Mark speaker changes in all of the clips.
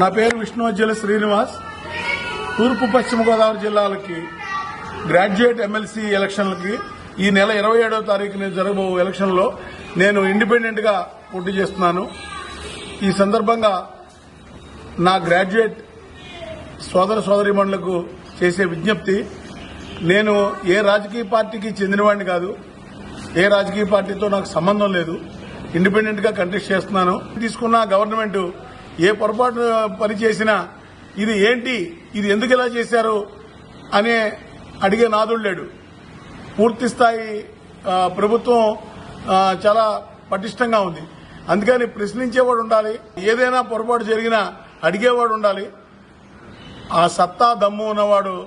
Speaker 1: నా పేరు విష్ణువజ్జల శ్రీనివాస్. తూర్పు పశ్చిమ గోదావరి జిల్లాలకి గ్రాడ్యుయేట్ ఎమ్మెల్సీ ఎలక్షన్లకి ఈ నెల ఇరవై ఏడవ తారీఖున జరగబో ఎలక్షన్లో నేను ఇండిపెండెంట్గా పోటీ చేస్తున్నాను. ఈ సందర్భంగా నా గ్రాడ్యుయేట్ సోదర సోదరిమణులకు చేసే విజ్ఞప్తి నేను ఏ రాజకీయ పార్టీకి చెందినవాడిని కాదు ఏ రాజకీయ పార్టీతో నాకు సంబంధం లేదు ఇండిపెండెంట్గా కంటెస్ట్ చేస్తున్నాను. తీసుకున్న గవర్నమెంట్ ఏ పొరపాటు పని చేసినా ఇది ఏంటి? ఇది ఎందుకు ఇలా చేశారు? అనే అడిగే నాదుడు లేడు. పూర్తి స్థాయి ప్రభుత్వం చాలా పటిష్టంగా ఉంది. అందుకని ప్రశ్నించేవాడు ఉండాలి. ఏదైనా పొరపాటు జరిగినా అడిగేవాడు ఉండాలి. ఆ సత్తా దమ్ము ఉన్నవాడు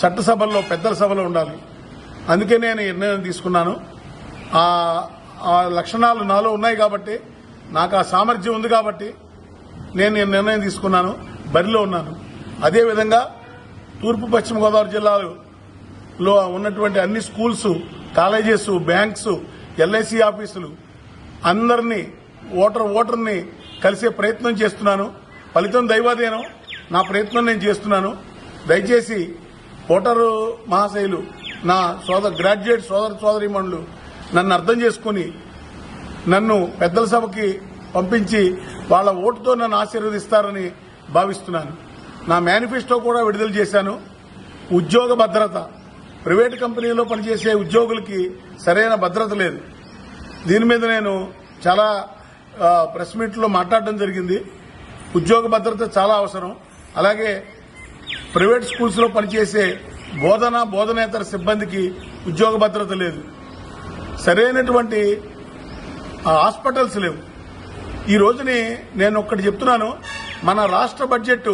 Speaker 1: చట్టసభల్లో పెద్దల సభలో ఉండాలి. అందుకే నేను నిర్ణయం తీసుకున్నాను. ఆ లక్షణాలు నాలో ఉన్నాయి కాబట్టి నాకు ఆ సామర్థ్యం ఉంది కాబట్టి నేను నిర్ణయం తీసుకున్నాను బరిలో ఉన్నాను. అదేవిధంగా తూర్పు పశ్చిమ గోదావరి జిల్లాలో ఉన్నటువంటి అన్ని స్కూల్స్ కాలేజెస్ బ్యాంక్స్ ఎల్ఐసి ఆఫీసులు అందరినీ ఓటర్ ఓటర్ని కలిసే ప్రయత్నం చేస్తున్నాను. ఫలితం దైవాదేనం నా ప్రయత్నం నేను చేస్తున్నాను. దయచేసి ఓటరు మహాశైలు నా సోదర గ్రాడ్యుయేట్ సోదర సోదరిమణులు నన్ను అర్థం చేసుకుని నన్ను పెద్దల సభకి పంపించి వాళ్ళ ఓటుతో నన్ను ఆశీర్వదిస్తారని భావిస్తున్నాను. నా మేనిఫెస్టో కూడా విడుదల చేశాను. ఉద్యోగ భద్రత. ప్రైవేటు కంపెనీలో పనిచేసే ఉద్యోగులకి సరైన భద్రత లేదు. దీని మీద నేను చాలా ప్రెస్ మీట్లో మాట్లాడడం జరిగింది. ఉద్యోగ భద్రత చాలా అవసరం. అలాగే ప్రైవేట్ స్కూల్స్లో పనిచేసే బోధన బోధనేతర సిబ్బందికి ఉద్యోగ భద్రత లేదు. సరైనటువంటి హాస్పిటల్స్ లేవు. ఈ రోజుని నేను ఒక్కటి చెప్తున్నాను. మన రాష్ట్ర బడ్జెట్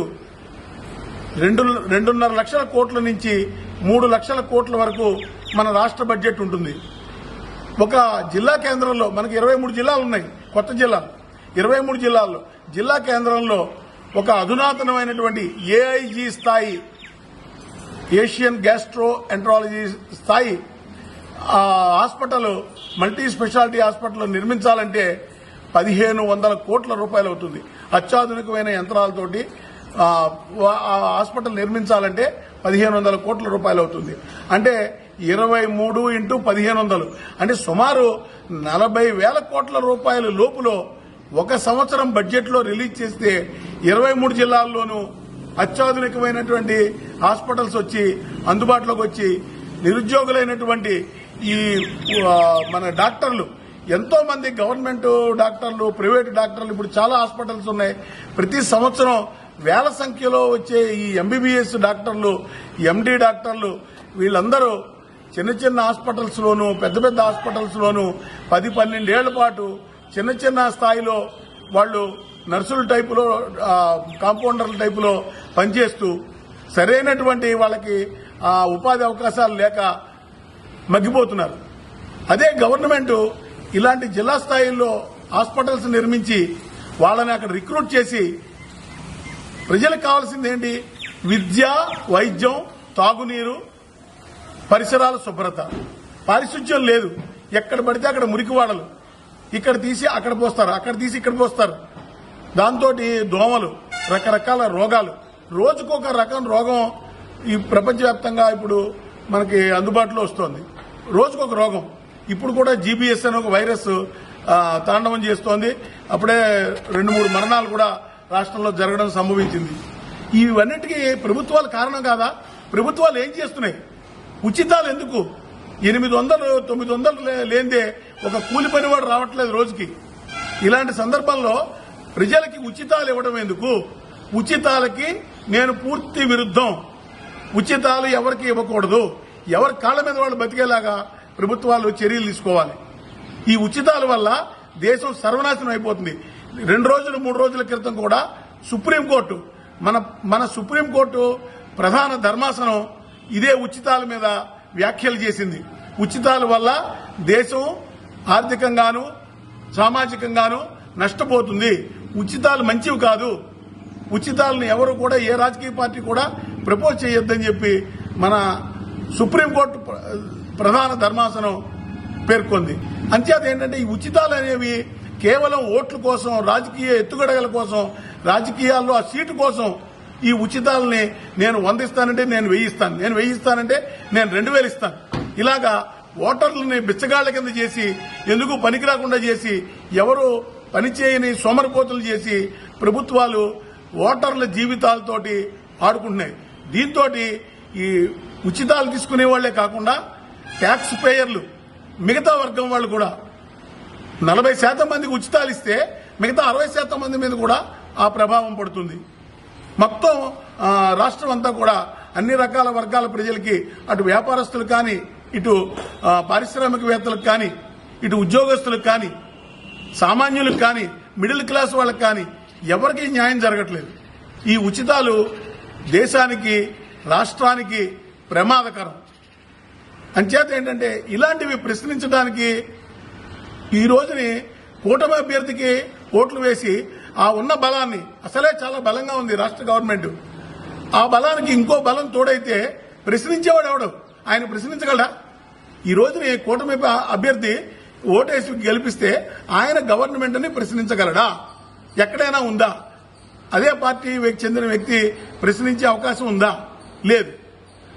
Speaker 1: రెండు రెండున్నర లక్షల కోట్ల నుంచి మూడు లక్షల కోట్ల వరకు మన రాష్ట్ర బడ్జెట్ ఉంటుంది. ఒక జిల్లా కేంద్రంలో మనకి ఇరవై మూడు జిల్లాలు ఉన్నాయి. కొత్త జిల్లా. ఇరవై మూడు జిల్లాల్లో జిల్లా కేంద్రంలో ఒక అధునాతనమైనటువంటి ఏఐజీ స్థాయి ఏషియన్ గ్యాస్ట్రో ఎంట్రాలజీ స్థాయి ఆ హాస్పిటల్ మల్టీ స్పెషాలిటీ హాస్పిటల్ నిర్మించాలంటే పదిహేను వందల కోట్ల రూపాయలు అవుతుంది. అత్యాధునికమైన యంత్రాలతోటి హాస్పిటల్ నిర్మించాలంటే పదిహేను వందల కోట్ల రూపాయలు అవుతుంది. అంటే ఇరవై మూడు ఇంటూ పదిహేను వందలు. అంటే సుమారు నలభై వేల కోట్ల రూపాయల లోపులో ఒక సంవత్సరం బడ్జెట్లో రిలీజ్ చేస్తే ఇరవై మూడు జిల్లాల్లోనూ అత్యాధునికమైనటువంటి హాస్పిటల్స్ వచ్చి అందుబాటులోకి వచ్చి నిరుద్యోగులైనటువంటి ఈ మన డాక్టర్లు ఎంతో మంది గవర్నమెంట్ డాక్టర్లు ప్రైవేట్ డాక్టర్లు ఇప్పుడు చాలా హాస్పిటల్స్ ఉన్నాయి. ప్రతి సంవత్సరం వేల సంఖ్యలో వచ్చే ఈ ఎంబీబీఎస్ డాక్టర్లు ఎండి డాక్టర్లు వీళ్ళందరూ చిన్న చిన్న హాస్పిటల్స్ లోను పెద్ద పెద్ద హాస్పిటల్స్ లోను పది పన్నెండేళ్ళ పాటు చిన్న చిన్న స్థాయిలో వాళ్ళు నర్సుల టైపులో కాంపౌండర్ల టైపులో పనిచేస్తూ సరైనటువంటి వాళ్ళకి ఆ ఉపాధి అవకాశాలు లేక మగ్గిపోతున్నారు. అదే గవర్నమెంట్ ఇలాంటి జిల్లా స్థాయిలో హాస్పిటల్స్ నిర్మించి వాళ్ళని అక్కడ రిక్రూట్ చేసి ప్రజలకు కావాల్సింది ఏంటి? విద్య వైద్యం తాగునీరు పరిసరాల శుభ్రత. పారిశుధ్యం లేదు. ఎక్కడ పడితే అక్కడ మురికివాడలు ఇక్కడ తీసి అక్కడ పోస్తారు అక్కడ తీసి ఇక్కడ పోస్తారు. దాంతో దోమలు రకరకాల రోగాలు. రోజుకొక రకం రోగం ఈ ప్రపంచవ్యాప్తంగా ఇప్పుడు మనకి అందుబాటులో వస్తోంది. రోజుకొక రోగం. ఇప్పుడు కూడా జీబీఎస్ అనే ఒక వైరస్ తాండవం చేస్తోంది. అప్పుడే రెండు మూడు మరణాలు కూడా రాష్ట్రంలో జరగడం సంభవించింది. ఇవన్నిటికీ ప్రభుత్వాలు కారణం కాదా? ప్రభుత్వాలు ఏం చేస్తున్నాయి? ఉచితాలు ఎందుకు? ఎనిమిది వందలు తొమ్మిది వందలు లేనిదే ఒక కూలి పనివాడు రావట్లేదు రోజుకి. ఇలాంటి సందర్భంలో ప్రజలకి ఉచితాలు ఇవ్వడం ఎందుకు? ఉచితాలకి నేను పూర్తి విరుద్ధం. ఉచితాలు ఎవరికి ఇవ్వకూడదు? ఎవరి కాళ్ళ మీద వాళ్ళు బతికేలాగా ప్రభుత్వాలు చర్యలు తీసుకోవాలి. ఈ ఉచితాల వల్ల దేశం సర్వనాశనం అయిపోతుంది. రెండు రోజులు మూడు రోజుల క్రితం కూడా సుప్రీంకోర్టు మన మన సుప్రీంకోర్టు ప్రధాన ధర్మాసనం ఇదే ఉచితాల మీద వ్యాఖ్యలు చేసింది. ఉచితాల వల్ల దేశం ఆర్థికంగాను సామాజికంగాను నష్టపోతుంది. ఉచితాలు మంచివి కాదు. ఉచితాలను ఎవరు కూడా ఏ రాజకీయ పార్టీ కూడా ప్రపోజ్ చేయొద్దని చెప్పి మన సుప్రీంకోర్టు ప్రధాన ధర్మాసనం పేర్కొంది. అంచేత ఏంటంటే ఈ ఉచితాలు అనేవి కేవలం ఓట్ల కోసం రాజకీయ ఎత్తుగడగల కోసం రాజకీయాల్లో ఆ సీటు కోసం ఈ ఉచితాలని నేను వందిస్తానంటే నేను వెయ్యిస్తాను. నేను వెయ్యిస్తానంటే నేను రెండు వేలు ఇస్తాను. ఇలాగా ఓటర్లని బిచ్చగాళ్ళ కింద చేసి ఎందుకు పనికి రాకుండా చేసి ఎవరు పనిచేయని సోమరిపోతులు చేసి ప్రభుత్వాలు ఓటర్ల జీవితాలతోటి ఆడుకుంటున్నాయి. దీంతో ఈ ఉచితాలు తీసుకునే వాళ్ళే కాకుండా ట్యాక్స్ పేయర్లు మిగతా వర్గం వాళ్ళు కూడా నలభై శాతం మందికి ఉచితాలు ఇస్తే మిగతా అరవై శాతం మంది మీద కూడా ఆ ప్రభావం పడుతుంది. మొత్తం రాష్ట్రం అంతా కూడా అన్ని రకాల వర్గాల ప్రజలకి అటు వ్యాపారస్తులు కానీ ఇటు పారిశ్రామికవేత్తలకు కానీ ఇటు ఉద్యోగస్తులకు కానీ సామాన్యులకు కానీ మిడిల్ క్లాస్ వాళ్ళకి కానీ ఎవరికీ న్యాయం జరగట్లేదు. ఈ ఉచితాలు దేశానికి రాష్ట్రానికి ప్రమాదకరం. అంచేత ఏంటంటే ఇలాంటివి ప్రశ్నించడానికి ఈ రోజుని కూటమి అభ్యర్థికి ఓట్లు వేసి ఆ ఉన్న బలాన్ని అసలే చాలా బలంగా ఉంది రాష్ట్ర గవర్నమెంట్. ఆ బలానికి ఇంకో బలం తోడైతే ప్రశ్నించేవాడు ఎవడు? ఆయన ప్రశ్నించగలడా? ఈ రోజుని కూటమి అభ్యర్థి ఓటేసి గెలిపిస్తే ఆయన గవర్నమెంట్ని ప్రశ్నించగలడా? ఎక్కడైనా ఉందా? అదే పార్టీ చెందిన వ్యక్తి ప్రశ్నించే అవకాశం ఉందా? లేదు.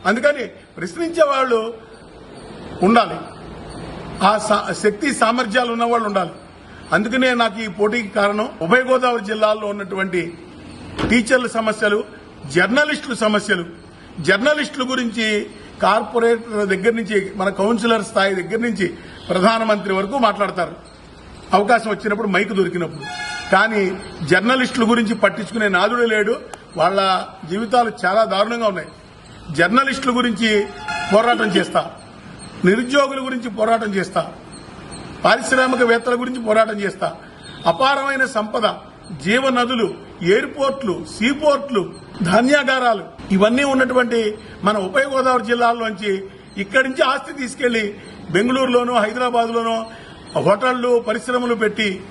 Speaker 1: అందుకని ప్రశ్నించే వాళ్ళు ఉండాలి. ఆ సా- శక్తి సామర్థ్యాలు ఉన్న వాళ్ళు ఉండాలి. అందుకనే నాకు ఈ పోటీకి కారణం ఉభయ గోదావరి జిల్లాల్లో ఉన్నటువంటి టీచర్ల సమస్యలు జర్నలిస్టుల సమస్యలు. జర్నలిస్టుల గురించి కార్పొరేటర్ దగ్గర నుంచి మన కౌన్సిలర్ స్థాయి దగ్గర నుంచి ప్రధానమంత్రి వరకు మాట్లాడతారు. అవకాశం వచ్చినప్పుడు మైక్ దొరికినప్పుడు. కానీ జర్నలిస్టుల గురించి పట్టించుకునే నాదుడు లేడు. వాళ్ళ జీవితాలు చాలా దారుణంగా ఉన్నాయి. జర్నలిస్టుల గురించి పోరాటం చేస్తా. నిరుద్యోగుల గురించి పోరాటం చేస్తా. పారిశ్రామికవేత్తల గురించి పోరాటం చేస్తా. అపారమైన సంపద జీవనదులు ఎయిర్పోర్ట్లు సీపోర్ట్లు ధాన్యాగారాలు ఇవన్నీ ఉన్నటువంటి మన ఉభయ గోదావరి జిల్లాల్లోంచి ఇక్కడి నుంచి ఆస్తి తీసుకెళ్ళి బెంగళూరులోనూ హైదరాబాద్లోనూ హోటళ్ళు పరిశ్రమలు పెట్టి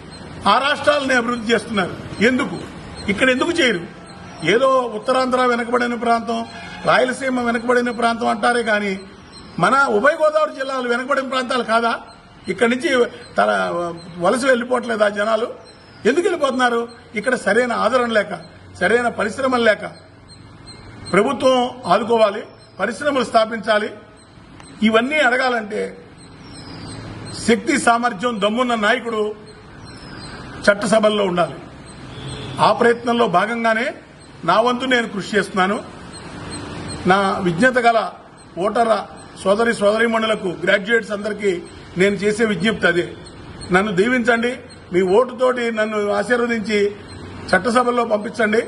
Speaker 1: ఆ రాష్ట్రాలని అభివృద్ధి చేస్తున్నారు. ఎందుకు? ఇక్కడ ఎందుకు చేయరు? ఏదో ఉత్తరాంధ్ర వెనకబడిన ప్రాంతం రాయలసీమ వెనకబడిన ప్రాంతం అంటారే కానీ మన ఉభయ గోదావరి జిల్లాలు వెనకబడిన ప్రాంతాలు కాదా? ఇక్కడి నుంచి తన వలస వెళ్ళిపోవట్లేదా జనాలు? ఎందుకు వెళ్ళిపోతున్నారు? ఇక్కడ సరైన ఆదరణ లేక సరైన పరిశ్రమలు లేక. ప్రభుత్వం ఆదుకోవాలి పరిశ్రమలు స్థాపించాలి. ఇవన్నీ అడగాలంటే శక్తి సామర్థ్యం దమ్మున్న నాయకుడు చట్టసభల్లో ఉండాలి. ఆ ప్రయత్నంలో భాగంగానే నా వంతు నేను కృషి చేస్తున్నాను. నా విజ్ఞత గల ఓటర సోదరి సోదరీమణులకు గ్రాడ్యుయేట్స్ అందరికీ నేను చేసే విజ్ఞప్తి అదే. నన్ను దీవించండి. మీ ఓటుతోటి నన్ను ఆశీర్వదించి చట్టసభల్లో పంపించండి.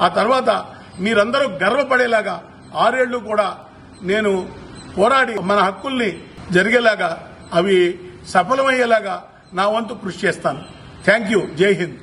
Speaker 1: ఆ తర్వాత మీరందరూ గర్వపడేలాగా ఆరేళ్ళు కూడా నేను పోరాడి మన హక్కుల్ని జరిగేలాగా అవి సఫలమయ్యేలాగా నా వంతు కృషి చేస్తాను. Thank you. జై హింద్.